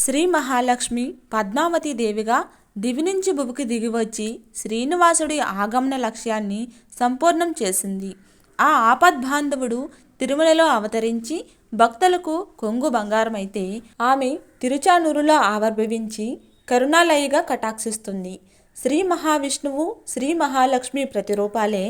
శ్రీ మహాలక్ష్మి పద్మావతి దేవిగా దివి నుంచి భువికి దిగివచ్చి శ్రీనివాసుడి ఆగమన లక్ష్యాన్ని సంపూర్ణం చేసింది. ఆ ఆపద్బాంధవుడు తిరుమలలో అవతరించి భక్తులకు కొంగు బంగారమైతే ఆమె తిరుచానూరులో ఆవిర్భవించి కరుణాలయిగా కటాక్షిస్తుంది. శ్రీ మహావిష్ణువు శ్రీ మహాలక్ష్మి ప్రతిరూపాలే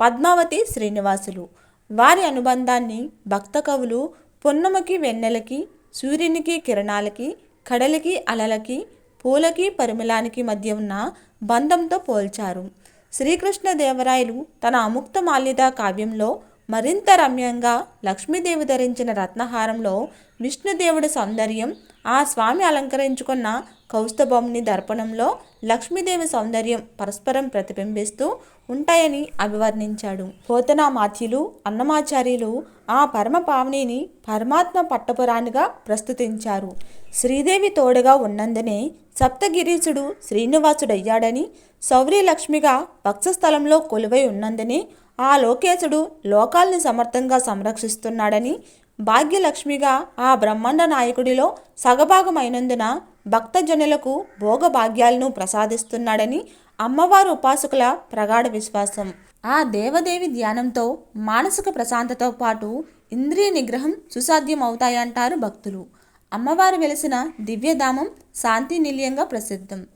పద్మావతి శ్రీనివాసులు. వారి అనుబంధాన్ని భక్త కవులు పొన్నమకి వెన్నెలకి సూర్యునికి కిరణాలకి కడలికి అలలకి పూలకి పరిమళానికి మధ్య ఉన్న బంధంతో పోల్చారు. శ్రీకృష్ణదేవరాయలు తన అముక్త మాల్యద కావ్యంలో మరింత రమ్యంగా లక్ష్మీదేవి ధరించిన రత్నహారంలో విష్ణుదేవుడి సౌందర్యం ఆ స్వామి అలంకరించుకున్న కౌస్తభంని దర్పణంలో లక్ష్మీదేవి సౌందర్యం పరస్పరం ప్రతిబింబిస్తూ ఉంటాయని అభివర్ణించాడు. పోతనామాత్యులు అన్నమాచార్యులు ఆ పరమ పావనిని పరమాత్మ పట్టపురాణిగా ప్రస్తుతించారు. శ్రీదేవి తోడుగా ఉన్నందునే సప్తగిరీశుడు శ్రీనివాసుడయ్యాడని శౌర్యలక్ష్మిగా పక్షస్థలంలో కొలువై ఉన్నందునే ఆ లోకేశుడు లోకాల్ని సమర్థంగా సంరక్షిస్తున్నాడని భాగ్యలక్ష్మిగా ఆ బ్రహ్మాండ నాయకుడిలో సగభాగమైనందున భక్తజనులకు భోగభాగ్యాలను ప్రసాదిస్తున్నాడని అమ్మవారు ఉపాసకుల ప్రగాఢ విశ్వాసం. ఆ దేవదేవి ధ్యానంతో మానసిక ప్రశాంతతో పాటు ఇంద్రియ నిగ్రహం సుసాధ్యమవుతాయంటారు భక్తులు. అమ్మవారు వెలిసిన దివ్యధామం శాంతి నిలయంగా ప్రసిద్ధం.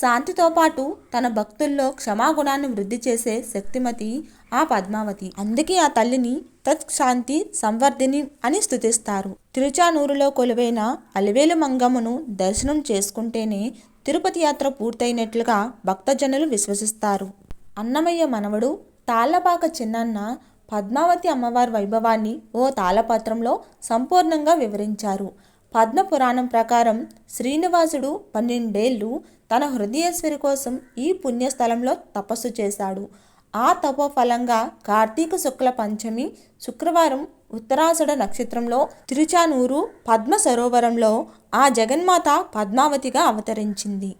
శాంతితో పాటు తన భక్తుల్లో క్షమాగుణాన్ని వృద్ధి చేసే శక్తిమతి ఆ పద్మావతి. అందుకే ఆ తల్లిని తత్ శాంతి సంవర్ధిని అని స్థుతిస్తారు తిరుచానూరులో కొలువైన అలివేలు మంగమ్మను దర్శనం చేసుకుంటేనే తిరుపతి యాత్ర పూర్తయినట్లుగా భక్తజనులు విశ్వసిస్తారు. అన్నమయ్య మనవడు తాళ్ళపాక చిన్నన్న పద్మావతి అమ్మవారి వైభవాన్ని ఓ తాళపత్రంలో సంపూర్ణంగా వివరించారు. పద్మ పురాణం ప్రకారం శ్రీనివాసుడు పన్నెండేళ్ళు తన హృదయేశ్వరి కోసం ఈ పుణ్యస్థలంలో తపస్సు చేశాడు. ఆ తపోఫలంగా కార్తీక శుక్ల పంచమి శుక్రవారం ఉత్తరాసుడ నక్షత్రంలో తిరుచానూరు పద్మ సరోవరంలో ఆ జగన్మాత పద్మావతిగా అవతరించింది.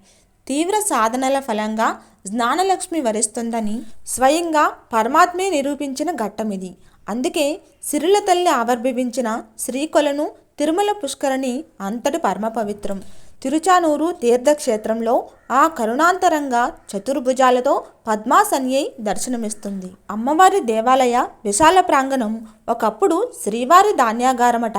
తీవ్ర సాధనల ఫలంగా జ్ఞానలక్ష్మి వరిస్తుందని స్వయంగా పరమాత్మే నిరూపించిన ఘట్టమిది. అందుకే సిరుల తల్లి ఆవిర్భవించిన శ్రీకొలను తిరుమల పుష్కరణి అంతటి పరమ పవిత్రం తిరుచానూరు తీర్థక్షేత్రంలో ఆ కరుణాంతరంగా చతుర్భుజాలతో పద్మాసన్యై దర్శనమిస్తుంది. అమ్మవారి దేవాలయ విశాల ప్రాంగణం ఒకప్పుడు శ్రీవారి ధాన్యాగారమట.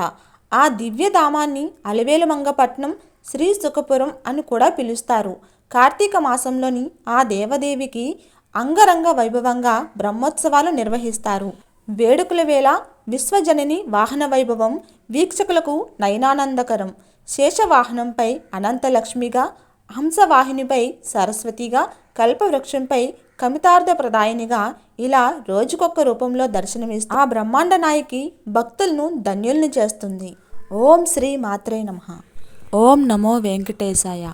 ఆ దివ్యధామాన్ని అలివేలు మంగపట్నం శ్రీ సుఖపురం అని కూడా పిలుస్తారు. కార్తీక మాసంలోని ఆ దేవదేవికి అంగరంగ వైభవంగా బ్రహ్మోత్సవాలు నిర్వహిస్తారు. వేడుకల వేళ విశ్వజనని వాహన వైభవం వీక్షకులకు నయనానందకరం. శేషవాహనంపై అనంతలక్ష్మిగా హంసవాహినిపై సరస్వతిగా కల్పవృక్షంపై కమితార్థ ప్రదాయనిగా ఇలా రోజుకొక్క రూపంలో దర్శనమిస్తూ ఆ బ్రహ్మాండ నాయకి భక్తులను ధన్యుల్ని చేస్తుంది. ఓం శ్రీ మాత్రే నమ. ఓం నమో వెంకటేశాయ.